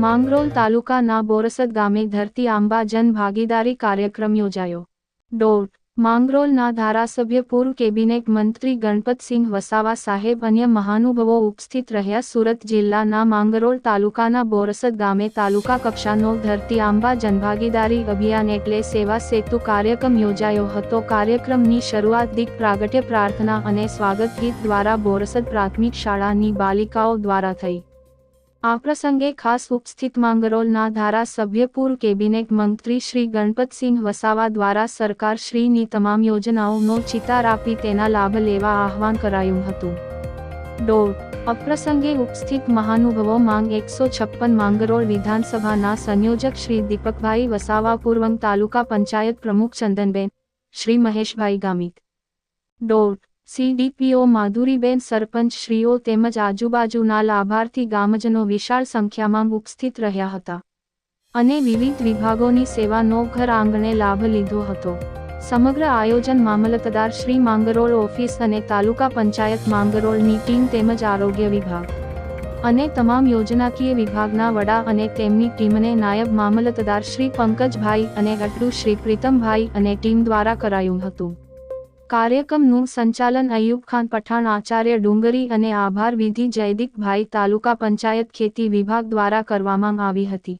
માંગરોળ તાલુકાના બોરસદ ગામે ધરતી આંબા જન ભાગીદારી કાર્યક્રમ યોજાયો. ડોટ માંગરોલના ધારાસભ્ય પૂર્વ કેબિનેટ મંત્રી ગણપતસિંહ વસાવા સાહેબ અન્ય મહાનુભાવો ઉપસ્થિત રહ્યા સુરત જિલ્લાના માંગરોળ તાલુકાના બોરસદ ગામે તાલુકા કક્ષાનો ધરતી આંબા જનભાગીદારી અભિયાન એટલે સેવા સેતુ કાર્યક્રમ યોજાયો હતો. કાર્યક્રમની શરૂઆત દીક પ્રાગટ્ય પ્રાર્થના અને સ્વાગત ગીત દ્વારા બોરસદ પ્રાથમિક શાળાની બાલિકાઓ દ્વારા થઈ. આ પ્રસંગે ખાસ ઉપસ્થિત માંગરોળના ધારાસભ્ય પૂર્વ કેબિનેટ મંત્રી શ્રી ગણપતસિંહ વસાવા દ્વારા સરકાર શ્રીની તમામ યોજનાઓનો ચિતાર આપી તેના લાભ લેવા આહવાન કરાયું હતું. ડોટ અપ્રસંગે ઉપસ્થિત મહાનુભવો માંગ એકસો છપ્પન માંગરોળ વિધાનસભાના સંયોજક શ્રી દીપકભાઈ વસાવા પૂર્વંગ તાલુકા પંચાયત પ્રમુખ ચંદનબેન, શ્રી મહેશભાઈ ગામિત. ડોટ સીડીપીઓ માધુરીબેન સરપંચ શ્રીઓ તેમજ આજુબાજુના લાભાર્થી ગામજનો વિશાળ સંખ્યામાં ઉપસ્થિત રહ્યા હતા અને વિવિધ વિભાગોની સેવાનો ઘર આંગણે લાભ લીધો હતો. સમગ્ર આયોજન મામલતદાર શ્રી માંગરોળ ઓફિસ અને તાલુકા પંચાયત માંગરોળની ટીમ તેમજ આરોગ્ય વિભાગ અને તમામ યોજનાકીય વિભાગના વડા અને તેમની ટીમને નાયબ મામલતદાર શ્રી પંકજભાઈ અને અટલું શ્રી પ્રીતમભાઈ અને ટીમ દ્વારા કરાયું હતું. કાર્યક્રમનું સંચાલન અયુબ ખાન પઠાણ, આચાર્ય ડુંગરી અને આભાર વિધિ જયદીપભાઈ તાલુકા પંચાયત ખેતી વિભાગ દ્વારા કરવામાં આવી હતી.